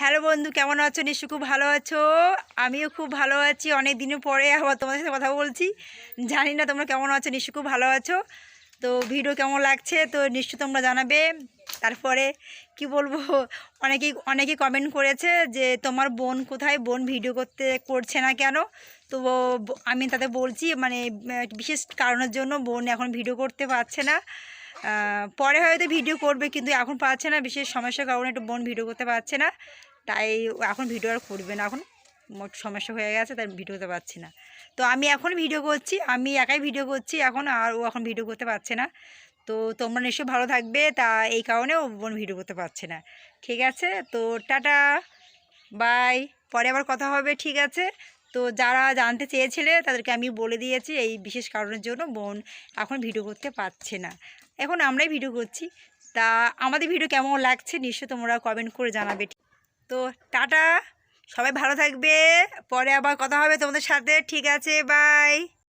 Hello বন্ধু, কেমন আছো? নিশ্চয় খুব ভালো আছো। আমিও খুব ভালো আছি। অনেক দিনের পরে আবার তোমাদের সাথে কথা বলছি। জানি না তোমরা কেমন আছো? নিশ্চয় খুব ভালো আছো। তো ভিডিও কেমন লাগছে? তো নিশ্চয় তোমরা জানাবে। তারপরে কি বলব? অনেকেই অনেকেই কমেন্ট করেছে যে তোমার বোন কোথায়? বোন ভিডিও করতে করছে না কেন? তো আমি তাদের বলছি মানে বিশেষ কারণের জন্য বোন এখন ভিডিও করতে পারছে না। পরে হয়তো ভিডিও করবে, কিন্তু এখন পাচ্ছে না, বিশেষ সমস্যার কারণে একটু বোন ভিডিও করতে পারছে না। তাই এখন ভিডিও আর করবে না, এখন সমস্যা হয়ে গেছে, তাই ভিডিও করতে পারছি না। তো আমি এখন ভিডিও করছি, আমি একাই ভিডিও করছি, এখন আর ও এখন ভিডিও করতে পারছে না। তো তোমরা নিশ্চয়ই ভালো থাকবে, তা এই কারণে ও বোন ভিডিও করতে পারছে না। ঠিক আছে? তো টাটা বাই পরে আবার কথা হবে, ঠিক আছে? তো যারা জানতে চেয়েছিলে তাদেরকে আমি বলে দিয়েছি এই বিশেষ কারণের জন্য বোন এখন ভিডিও করতে পারছে না। এখন আমরাই ভিডিও করছি। তা আমাদের ভিডিও কেমন লাগছে নিশ্চয় তোমরা কমেন্ট করে জানাবে। তো টাটা, সবাই ভালো থাকবে। পরে আবার কথা হবে তোমাদের সাথে। ঠিক আছে বাই